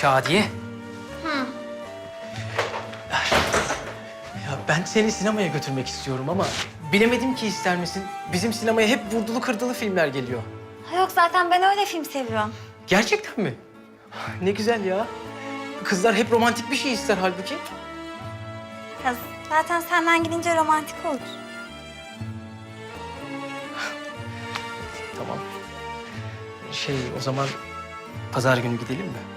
Şadiye. Ya ben seni sinemaya götürmek istiyorum ama bilemedim ki ister misin? Bizim sinemaya hep vurdulu kırdılı filmler geliyor. Ha yok zaten ben öyle film seviyorum. Gerçekten mi? Ne güzel ya. Kızlar hep romantik bir şey ister halbuki. Ya zaten senden gidince romantik olur. Tamam. Şey o zaman pazar günü gidelim mi?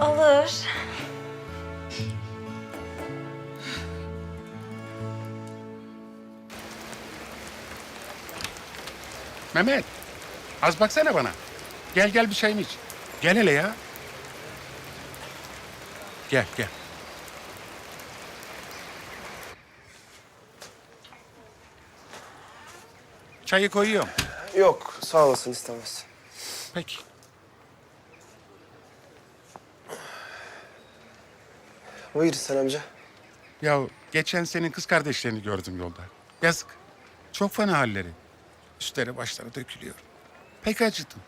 Olur. Mehmet, az baksana bana. Gel gel bir çayını iç. Gel hele ya. Gel gel. Çayı koyuyorum. Yok, sağ olasın istemez. Peki. Buyur sen amca. Ya geçen senin kız kardeşlerini gördüm yolda. Yazık. Çok fena halleri. Üstleri başları dökülüyor. Pek acıdım.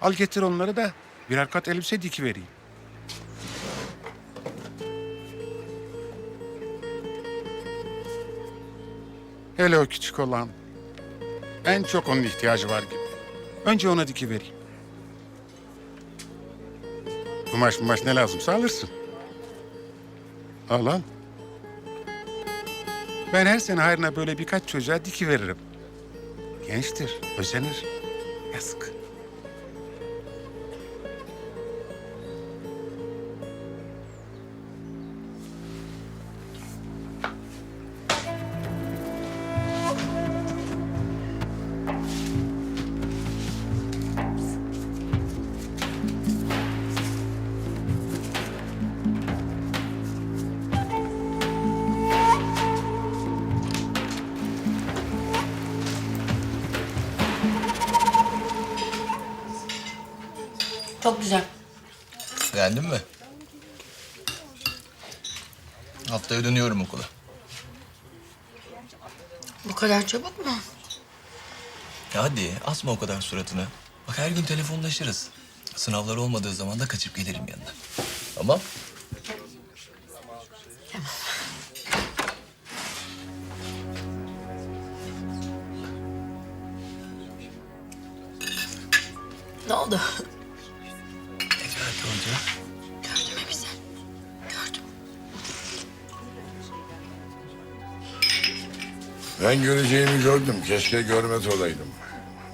Al getir onları da birer kat elbise diki vereyim. Hele o küçük olan. En çok onun ihtiyacı var gibi. Önce ona diki vereyim. Kumaş kumaş ne lazımsa alırsın. Al al. Ben her sene hayrına böyle birkaç çocuğa diki veririm. Gençtir, özenir. Yazık. Çok güzel. Beğendin mi? Haftaya dönüyorum okula. Bu kadar çabuk mu? Ya hadi asma o kadar suratını. Bak her gün telefonlaşırız. Sınavlar olmadığı zaman da kaçıp gelirim yanına. Tamam. Ne oldu? Ben göreceğimi gördüm. Keşke görmez olaydım.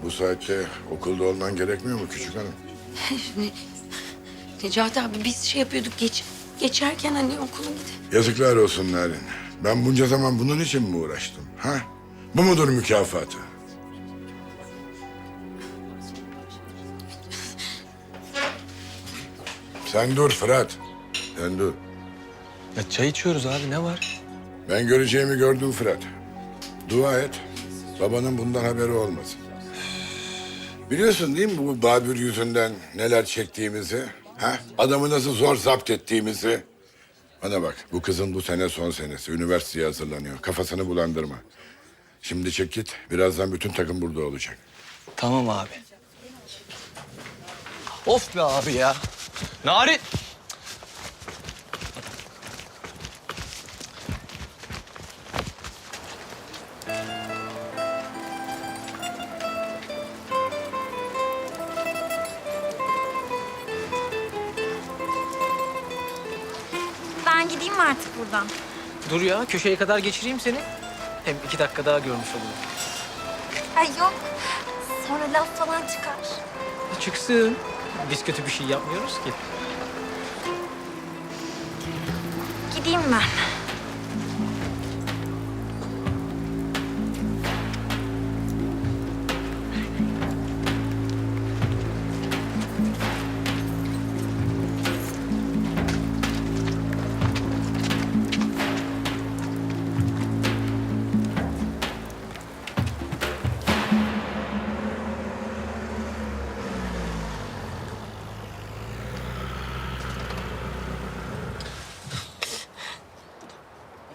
Bu saatte okulda olman gerekmiyor mu küçük hanım? Ne- Necati abi biz şey yapıyorduk geç geçerken hani okula gidip. Yazıklar olsun Narin. Ben bunca zaman bunun için mi uğraştım? Ha? Bu mudur mükafatı? Sen dur Fırat. Sen dur. Ya çay içiyoruz abi ne var? Ben göreceğimi gördüm Fırat. Dua et. Babanın bundan haberi olmasın. Biliyorsun değil mi bu Babür yüzünden neler çektiğimizi? Ha? Adamı nasıl zor zapt ettiğimizi? Bana bak bu kızın bu sene son senesi. Üniversiteye hazırlanıyor. Kafasını bulandırma. Şimdi çek git. Birazdan bütün takım burada olacak. Tamam abi. Of be abi ya. Narin. Gideyim mi artık buradan? Dur ya köşeye kadar geçireyim seni. Hem iki dakika daha görmüş olurum. Ay yok. Sonra laf falan çıkar. Çıksın. Biz kötü bir şey yapmıyoruz ki. Gideyim ben.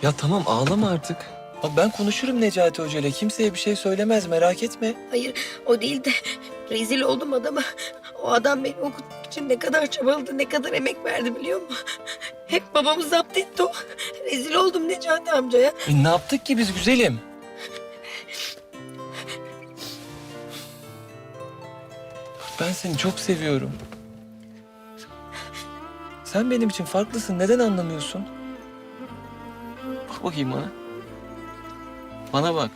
Ya tamam ağlama artık. Bak ben konuşurum Necati Hoca ile. Kimseye bir şey söylemez merak etme. Hayır o değil de rezil oldum adama. O adam beni okutmak için ne kadar çabaladı, ne kadar emek verdi biliyor musun? Hep babamı zapt etti o. Rezil oldum Necati amcaya. E, ne yaptık ki biz güzelim? Ben seni çok seviyorum. Sen benim için farklısın. Neden anlamıyorsun? Bak bakayım bana. Bana bak.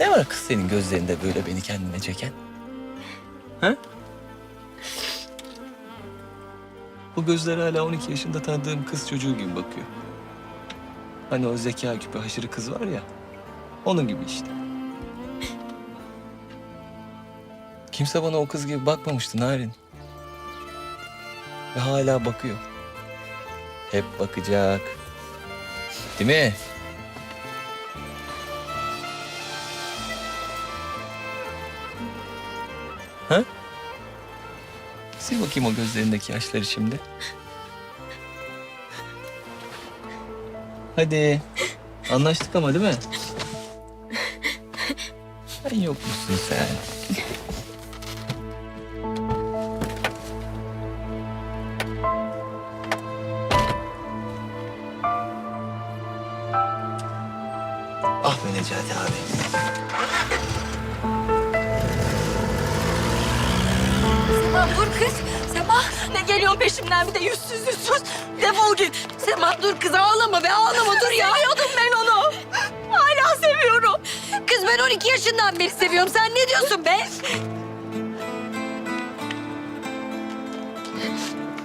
Ne var kız senin gözlerinde böyle beni kendine çeken? Ha? Bu gözler hala 12 yaşında tanıdığım kız çocuğu gibi bakıyor. Hani o zeka küpü haşırı kız var ya. Onun gibi işte. Kimse bana o kız gibi bakmamıştı Narin. Ve hala bakıyor. Hep bakacak. Değil mi? Ha? Sil bakayım o gözlerindeki yaşları şimdi. Hadi. Anlaştık ama değil mi? Sen yok musun sen? Necati abi. Sema dur kız. Sema ne geliyorsun peşimden bir de yüzsüz yüzsüz. Defol git. Sema dur kız ağlama be ağlama dur ya. Seviyordum ben onu. Hala seviyorum. Kız ben 12 yaşından beri seviyorum. Sen ne diyorsun be?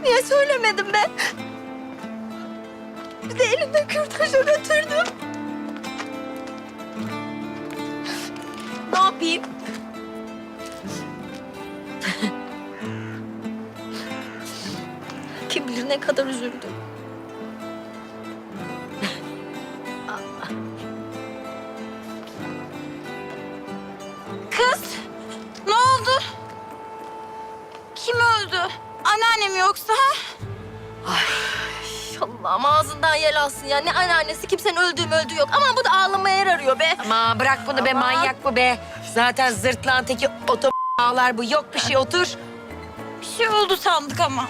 Niye söylemedim be? Bir de elimde kürtaja götürdüm. Ne yapayım? Kim bilir ne kadar üzüldüm. Kız, ne oldu? Kim öldü? Anneannem yoksa? Allah'ım ağzından yel alsın ya. Ne anneannesi kimsenin öldüğü mü öldüğü yok. Ama bu da ağlamaya yer arıyor be. Ama bırak bunu be manyak bu be. Zaten zırtlan teki oto ağlar bu. Yok bir şey otur. Bir şey oldu sandık ama.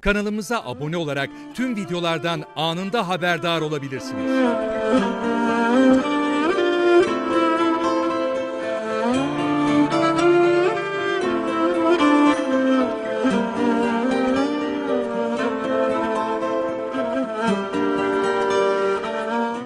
Kanalımıza abone olarak tüm videolardan anında haberdar olabilirsiniz.